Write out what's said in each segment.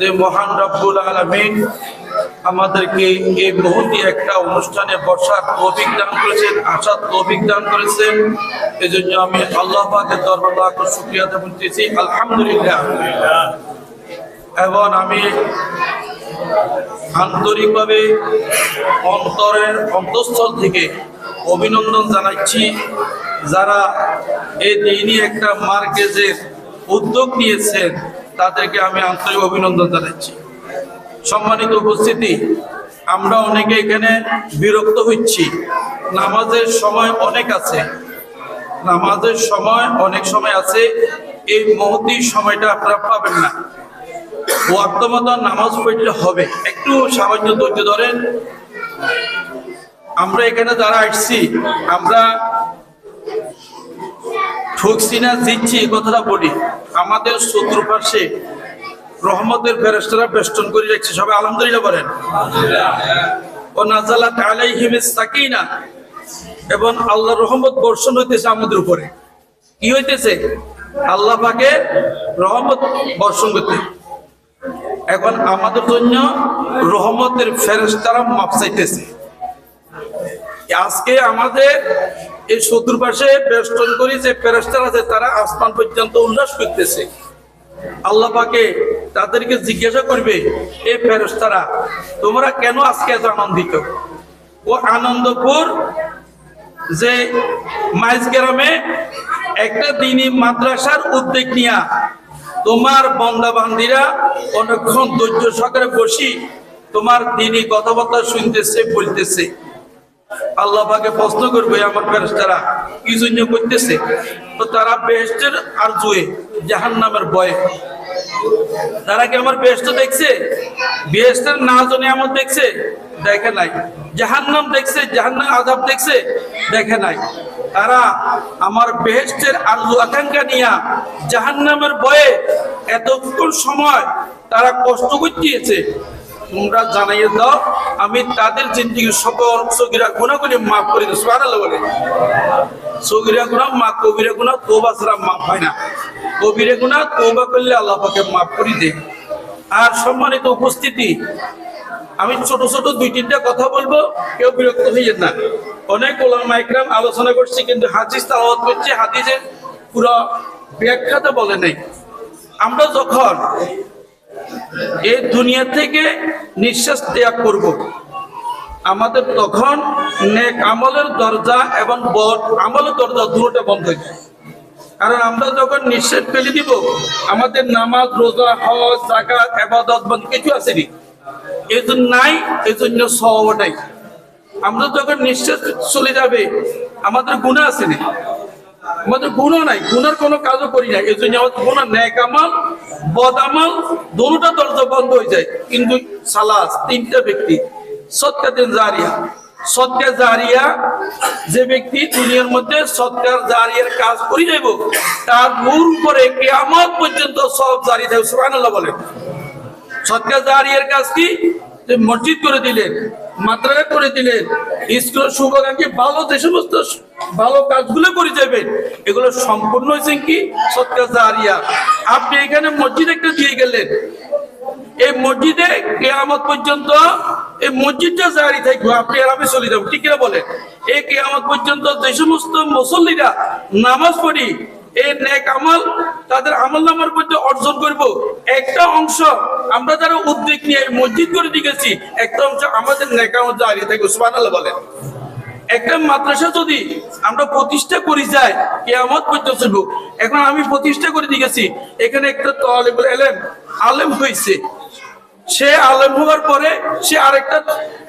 যে মহান রব্বুল আলমিন আমাদেরকে এই মুহূর্তে একটা অনুষ্ঠানে বসার তৌফিক দান করেছেন, আসার তৌফিক দান করেছেন। এই জন্য আমি আল্লাহ পাকের দরবার শুক্রিয়া বলতেছি আলহামদুলিল্লাহ। এবং আমি আন্তরিকভাবে অন্তরের অন্তঃস্থল থেকে অভিনন্দন জানাচ্ছি যারা এই দিনই একটা মার্কেজের উদ্যোগ নিয়েছেন। তাদেরকে আমি আন্তরিক অভিনন্দন জানাচ্ছি। সম্মানিত উপস্থিতি, আমরা অনেকে এখানে বিরক্ত হচ্ছি। নামাজের সময় অনেক আছে। নামাজের সময় অনেক সময় আছে। এই মুহূর্তে সময়টা আপনারা পাবেন না। বর্তমান নামাজ পড়লে হবে। একটু সামান্য ধৈর্য ধরেন। আমরা এখানে যারা আসছি, আমরা ঠকছি না জিতছি এই কথাটা বলি। আমাদের চতুর্পাশে রহমতের ফেরেস্তারা বেষ্টন করে রাখছে। সবাই আলহামদুলিল্লাহ বলেন। ও নাজালাত আলাইহিমিস সাকিনা। এবং আল্লাহর রহমত বর্ষণ হইতেছে আমাদের উপরে। কি হইতেছে? আল্লাহ পাকে রহমত বর্ষণ করতে। এখন আমাদের জন্য রহমতের ফেরেস্তারা মাপ চাইতেছে। আজকে আমাদের এই চতুর্পাশে বেষ্টন করি যে ফেরেস্তার আছে, তারা আসমান পর্যন্ত উল্লাস করতেছে। আল্লাহ পাকে তাদেরকে জিজ্ঞাসা করবে এই ফেরেস্তারা তোমরা কেন আজকে এত আনন্দিত? ও আনন্দপুর যে মাইজ গ্রামে একটা দিনই মাদ্রাসার উদ্যোগ নিয়া তোমার বন্দা বান্দিরা অনেকক্ষণ ধৈর্য সহকারে বসি তোমার দিনই কথাবার্তা শুনতেছে, বলতেছে। আল্লাহ পাকে প্রশ্ন করবে, আমার ফেরেস্তারা কি জন্য করতেছে? তো তারা বেহেস্টের আর জুয়ে জাহান নামের বয়ে তারা কি আমার বেহেস্ট দেখছে? বেহেস্টের না জনে আমার দেখছে? দেখে নাই। জাহান্নাম দেখছে জাহান্নাম আজাব দেখছে? দেখে নাই। তারা আমার বেহেস্টের আল্লু আকাঙ্ক্ষা নিয়া জাহান্নামের বয়ে এতক্ষণ সময় তারা কষ্ট করতেছে তোমরা জানাইয়ে দাও আমি তাদের জিন্দিগির সকল সগিরা গুণাগুলি মাফ করে দিই বলে। সগিরা গুণা মা কবিরা গুণা তোবা ছাড়া মাফ হয় না। কবিরা গুণা তোবা করলে আল্লাহ পাকে মাফ করে দেয়। আর সম্মানিত উপস্থিতি, আমি ছোট ছোট দুই তিনটা কথা বলব, কেউ বিরক্ত হইয়েন না। অনেক ওলামা আলোচনা করছি, কিন্তু হাদিস তালাওয়াত করছে, হাদিসের পুরো ব্যাখ্যাটা বলে নাই। আমরা যখন এই দুনিয়া থেকে নিঃশ্বাস ত্যাগ করব। আমাদের তখন নেক আমলের দরজা এবং বদ আমলের দরজা দুটোটা বন্ধ হয়ে যায়। কারণ আমরা যখন নিঃশ্বাস ফেলে দিব, আমাদের নামাজ, রোজা, হজ জাকাত আবাদত বন্ধ কিছু আসেনি। এই জন্য নাই, এজন্য জন্য সব নাই। আমরা যখন নিঃশ্বাস চলে যাবে, আমাদের গুণা আসেনি। আমাদের গুণও নাই, গুণের কোনো কাজও করি না এই জন্য আমাদের গুণা ন্যাক আমল, বদ আমল দুটা দরজা বন্ধ হয়ে যায়। কিন্তু সালাস তিনটা ব্যক্তি সৎকাতের জারিয়া। সৎকার জারিয়া, যে ব্যক্তি দুনিয়ার মধ্যে সৎকার জারিয়ার কাজ করে যাইব তার মূল করে কেয়ামত পর্যন্ত সব জারি থাকবে। সুবহানাল্লাহ বলেন। সৎকার জারিয়ার কাজ কি? মসজিদ করে দিলেন মাদ্রাসা করে দিলেন স্কুলের শুভাকাঙ্ক্ষী ভালো যে সমস্ত ভালো কাজগুলো করে যাবেন এগুলো সম্পূর্ণ হয়েছে কি? জারিয়া। আপনি এখানে মসজিদ একটা দিয়ে গেলেন। এই মসজিদে কেয়ামত পর্যন্ত, এই মসজিদটা জারি থাকবে। আপনি আরামে চলে যাবেন। ঠিক কিনা বলেন? এই কেয়ামত পর্যন্ত যে সমস্ত মুসল্লিরা নামাজ পড়ি এই নেক আমল তাদের আমল নামার মধ্যে অর্জন করব। একটা অংশ আমরা যারা উদ্যোগ নিয়ে মসজিদ করে দিয়েছি একটা অংশ আমাদের নেক আমল দাঁড়িয়ে থাকে সুবান আল্লাহ বলেন। একটা মাদ্রাসা যদি আমরা প্রতিষ্ঠা করি যাই কেয়ামত পর্যন্ত এখন আমি প্রতিষ্ঠা করে দিয়েছি এখানে একটা তলেবুল এলেন আলেম হয়েছে সে আলেম হওয়ার পরে সে আরেকটা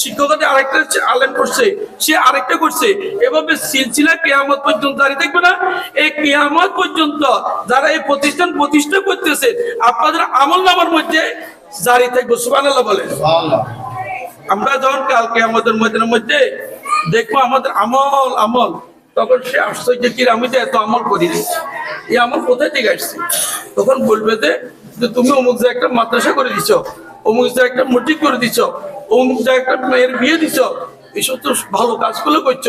শিক্ষকতা আরেকটা আলেম করছে সে আরেকটা করছে। এভাবে সিলসিলা কেয়ামত পর্যন্ত দাঁড়িয়ে থাকবে না এই কেয়ামত পর্যন্ত যারা এই প্রতিষ্ঠান প্রতিষ্ঠা করতেছে আপনাদের আমল নামার মধ্যে জারি থাকবে সুবহানাল্লাহ বলে। আমরা যখন কালকে আমাদের মধ্যে মধ্যে দেখব আমাদের আমল আমল তখন সে আশ্চর্য কি আমি তো এত আমল করিনি এই আমল কোথায় থেকে আসছে? তখন বলবে যে যে তুমি অমুক যে একটা মাদ্রাসা করে দিছ অমুক জায়গায় একটা মসজিদ করে দিছ, অমুক জায়গায় একটা মেয়ের বিয়ে দিছ এইসব তো ভালো কাজগুলো করছ,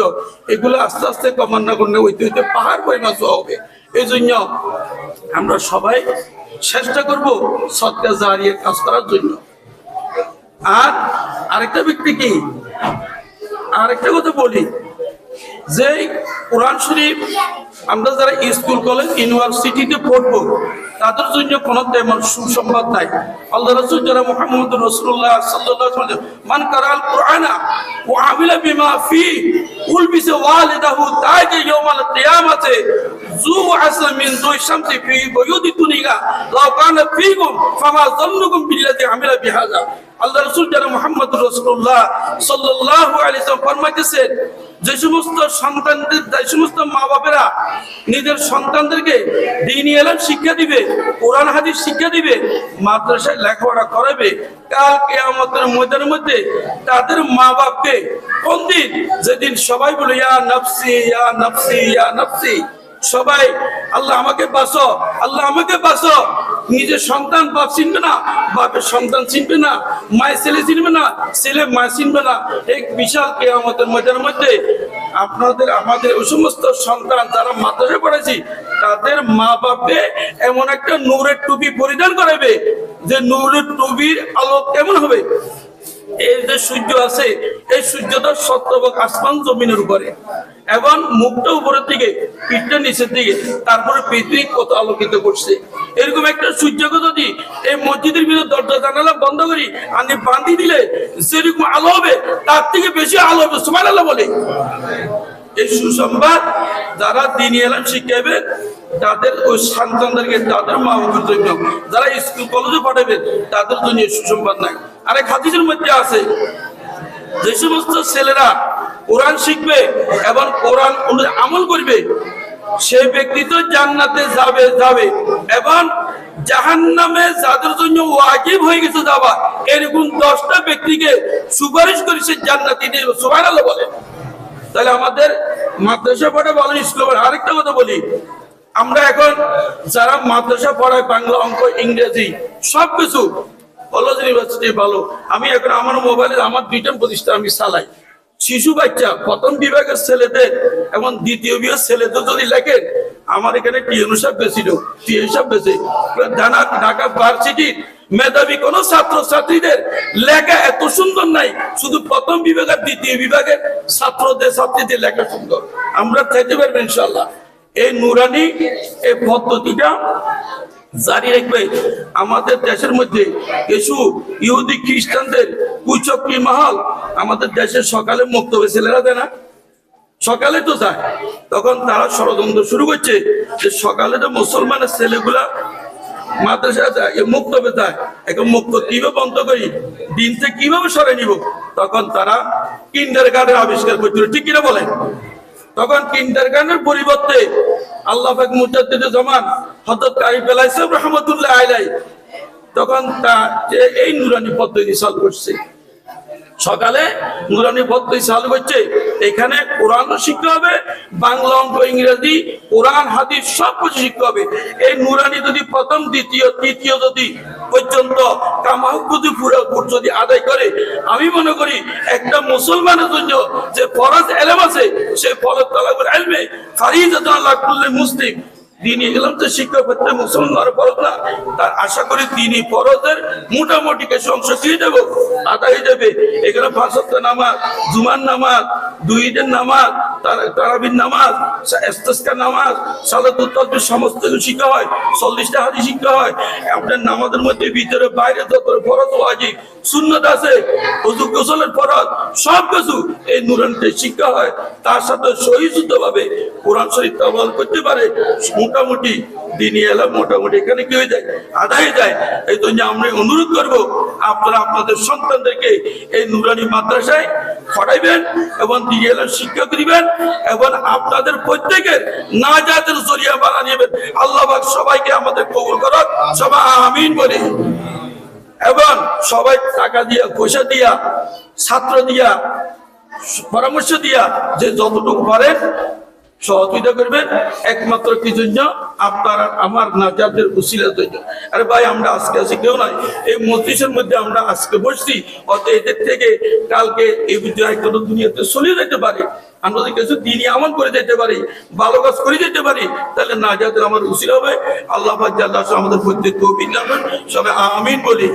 এগুলো আস্তে আস্তে কমান্না করলে হইতে হইতে পাহাড় পরিমাণ হবে। এই জন্য আমরা সবাই চেষ্টা করব সৎকার জারিয়ে কাজ করার জন্য। আর আরেকটা ব্যক্তি কি? আরেকটা কথা বলি যে কোরআন শরীফ আমরা যারা স্কুল, কলেজ, ইউনিভার্সিটিতে পড়ব, তাদের জন্য কোনো তেমন সুসংবাদ নাই। আল্লাহ রসুল যারা মোহাম্মদ রসুল্লাহ সাল্লাহ মান কারাল কোরআনা ও আমিলা বিমা ফি, উলবিসে ওয়ালিদাহু তাইকে ইয়াউমাল কিয়ামাতে জু আসল মিন দুই শামসি ফি বয়ুদি তুনিগা লাউ কানা ফামা যান্নুকুম বিল্লাযী আমিলা বিহাযা। আল্লাহ রসুল যারা মোহাম্মদ রসুল্লাহ সাল্লাল্লাহু আলাইহি ফরমাইতেছেন যে সমস্ত সন্তানদের, যে সমস্ত মা বাপেরা নিজের সন্তানদেরকে দিনী এলাম শিক্ষা দিবে, কোরআন, হাদিস শিক্ষা দিবে, মাদ্রাসায় লেখাপড়া করাবে, কাল কেয়ামতের ময়দানের মধ্যে তাদের মা বাপকে কোন দিন? যেদিন সবাই বলে, ইয়া নফসি ইয়া নফসি ইয়া নফসি। সবাই, আল্লাহ আমাকে বাঁচো আল্লাহ আমাকে বাঁচো নিজের সন্তান বাপ চিনবে না, বাপের সন্তান চিনবে না, মায়ের ছেলে চিনবে না, ছেলে মা চিনবে না। এই বিশাল কেয়ামতের আমাদের মধ্যে আপনাদের, আমাদের ওই সমস্ত সন্তান যারা মাদ্রাসায় পড়েছি, তাদের মা বাপে এমন একটা নূরের টুপি পরিধান করাবে, যে নূরের টুপির আলোক কেমন হবে? এই যে সূর্য আছে, এই সূর্যটা সত্যবক আসমান জমিনের উপরে। এবং মুখটা উপরের দিকে পিঠটা নিচের দিকে, তারপরে পৃথিবী কত আলোকিত করছে। এরকম একটা সূর্যকে যদি এই মসজিদের ভিতরে দরজা, জানালা বন্ধ করি আমি বান্ধি দিলে যেরকম আলো হবে, তার থেকে বেশি আলো হবে সবাই আলো বলে। এই সুসংবাদ যারা দিন এলাম শিখাবে তাদের ওই সন্তানদেরকে, তাদের মা বাবার জন্য, যারা স্কুল, কলেজে পাঠাবে তাদের জন্য সুসংবাদ নাই। আরেক হাদিসের মধ্যে আছে, যে সমস্ত ছেলেরা কোরআন শিখবে এবং কোরআন আমল করবে, সে ব্যক্তি তো জান্নাতে যাবে যাবে। এবং জাহান্নামে যাদের জন্য ওয়াজিব হয়ে গেছে যাওয়া, এরকম দশটা ব্যক্তিকে সুপারিশ করে সে জান্নাতি দিয়ে সুবহানাল্লাহ বলে। তাহলে আমাদের মাদ্রাসা পড়া বলেন স্কুল আরেকটা কথা বলি, আমরা এখন যারা মাদ্রাসা পড়ায় বাংলা অঙ্ক, ইংরেজি সব কিছু কলেজ ইউনিভার্সিটি ভালো। আমি এখন আমার মোবাইলে আমার দুইটা প্রতিষ্ঠান আমি চালাই। শিশু বাচ্চা, প্রথম বিভাগের ছেলেদের এবং দ্বিতীয় বিভাগের ছেলেদের যদি লেখেন আমার এখানে টিএনও সাহেব বেশি লোক। টিএন সাহেব বেশি। ঢাকা ভার্সিটির মেধাবী কোন ছাত্র ছাত্রীদের লেখা এত সুন্দর নাই। শুধু প্রথম বিভাগের, দ্বিতীয় বিভাগের ছাত্রদের, ছাত্রীদের লেখা সুন্দর। আমরা চাইতে পারব ইনশাল্লাহ এই নুরানি, এই পদ্ধতিটা জারি রাখবে। আমাদের দেশের মধ্যে কিছু ইহুদি খ্রিস্টানদের কুচক্রি মহল আমাদের দেশের সকালে মুক্ত হয়ে ছেলেরা দেয় না। সকালে তো যায়। তখন তারা ষড়যন্ত্র শুরু করছে যে সকালে তো মুসলমানের ছেলেগুলা মাদ্রাসায় যায় মুক্ত হবে যায়। এখন মুক্ত কীভাবে বন্ধ করি? দিন থেকে কীভাবে সরে নিব? তখন তারা কিন্ডার গার্ডের আবিষ্কার করছিল। ঠিক কিনা বলেন? তখন কিন্টার গানের পরিবর্তে আল্লাহ মুজাদ্দিদ জামান হজরত কারিম বেলাইসাব রহমতুল্লাহ আলাই তখন তা এই নুরানি পদ্ধতি সল করছে। সকালে নুরানি পদ্ধতি চালু করছে এখানে কোরআন শিখতে হবে, বাংলা অঙ্ক, ইংরেজি, কোরআন, হাদিস সব কিছু শিখতে হবে। এই নুরানি যদি প্রথম, দ্বিতীয়, তৃতীয় যদি পর্যন্ত কামাহুক যদি পুরো যদি আদায় করে, আমি মনে করি একটা মুসলমানের জন্য যে ফরজ এলেম আছে, সে ফরজ তালাকুল এলমে ফারিজ আল্লাহ মুসলিম। দিনই এলাম তো শিক্ষা ক্ষেত্রে মুসলমান ফরজ না? তার আশা করি তিনি ফরজের মোটামুটি কিছু অংশ দিয়ে দেবো, আদায় দেবে এখানে ফাঁসত্ব নামাজ, জুমার নামাজ দুই ঈদের নামাজ তারাবির নামাজ নামাজ সমস্ত কিছু হয়, চল্লিশটা শিক্ষা হয়। আপনার নামাজের মধ্যে ভিতরে, বাইরে শিক্ষা হয়। তার সাথে কোরআন করতে পারে। মোটামুটি দিনই এলাম, মোটামুটি এখানে কি হয়ে যায়? আদায় যায়। এই জন্য আমরা অনুরোধ করব, আপনারা আপনাদের সন্তানদেরকে এই নুরানি মাদ্রাসায় পড়াইবেন এবং দিনই এলাম শিক্ষা করিবেন। এবং আপনাদের প্রত্যেকের না জাতের জরিয়া বানা নেবেন। আল্লাহ সবাইকে আমাদের কবুল করক। সবাই আমিন বলি। এবং সবাই টাকা দিয়া, পয়সা দিয়া, ছাত্র দিয়া, পরামর্শ দিয়া যে যতটুকু পারেন সহযোগিতা করবেন। একমাত্র কি জন্য? আপনার আমার নাজাতের উসিলার জন্য। আরে ভাই আমরা আজকে আছি কেউ নাই। এই মজলিসের মধ্যে আমরা আজকে বসছি। অত এদের থেকে কালকে এই বিদ্যায় কোনো দুনিয়াতে চলে যেতে পারে। আমরা যদি কিছু দিনই আমল করে যেতে পারি ভালো কাজ করে যেতে পারি তাহলে নাজাতের আমার উসিলা হবে। আল্লাহ পাক জাল্লাহ আমাদের প্রত্যেক দান করুন। সবাই আমিন বলি।